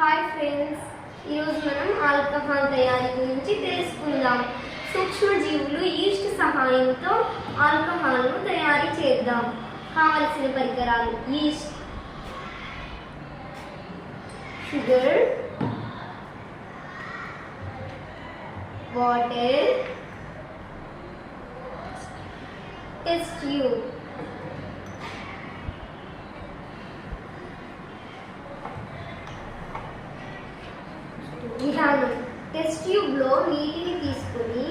Hi friends. Hues మనం alcohol తయారీ గురించి తెలుసుకుందాం. సూక్ష్మజీవులు ఈస్ట్ సహాయంతో ఆల్కహాల్ను తయారు చేద్దాం. కావలసిన పరికరాలు yeast. Sugar. Water. Test tube విధానం టెస్ట్ ట్యూబ్లో నీటిని తీసుకుని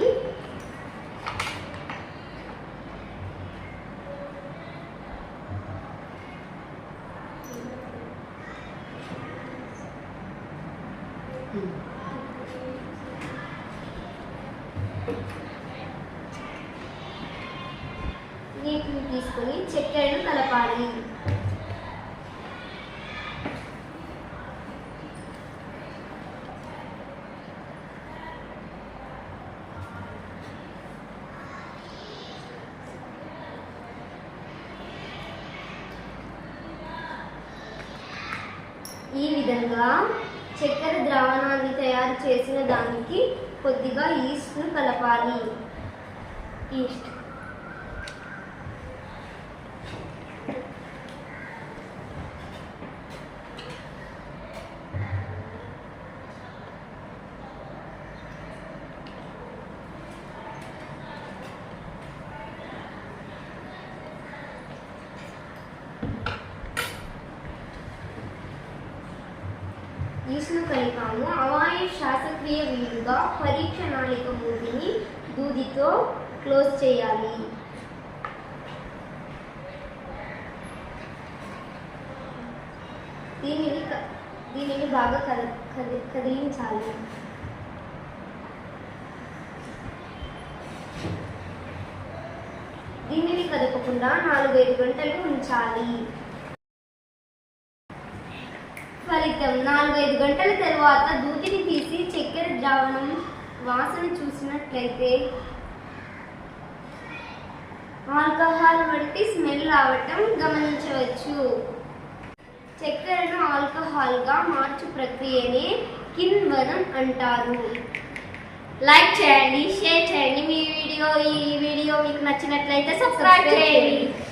నీటిని తీసుకుని చక్కెరను కలపాలి. ఈ విధంగా చక్కెర ద్రావణాన్ని తయారు చేసిన దానికి కొద్దిగా ఈస్ట్ను కలపాలి. ఈస్ట్. ఈస్ట్ను కలిపాము అవాయు శ్వాసక్రియ వీలుగా పరీక్ష నాళిక మూతిని దూదితో క్లోజ్ చేయాలి. దీనిని క- దీనిని బాగా కద కది కదిలించాలి. దీనిని కదపకుండా నాలుగైదు గంటలు ఉంచాలి. ఫలితం నాలుగైదు గంటల తరువాత దూదిని తీసి చక్కెర ద్రావణం వాసన చూసినట్లయితే ఆల్కహాల్ వంటి స్మెల్ రావటం గమనించవచ్చు. చక్కెరను ఆల్కహాల్గా మార్చు ప్రక్రియనే కిన్వనం అంటారు. లైక్ చేయండి షేర్ చేయండి మీ వీడియో. ఈ వీడియో మీకు నచ్చినట్లయితే సబ్స్క్రైబ్ చేయండి.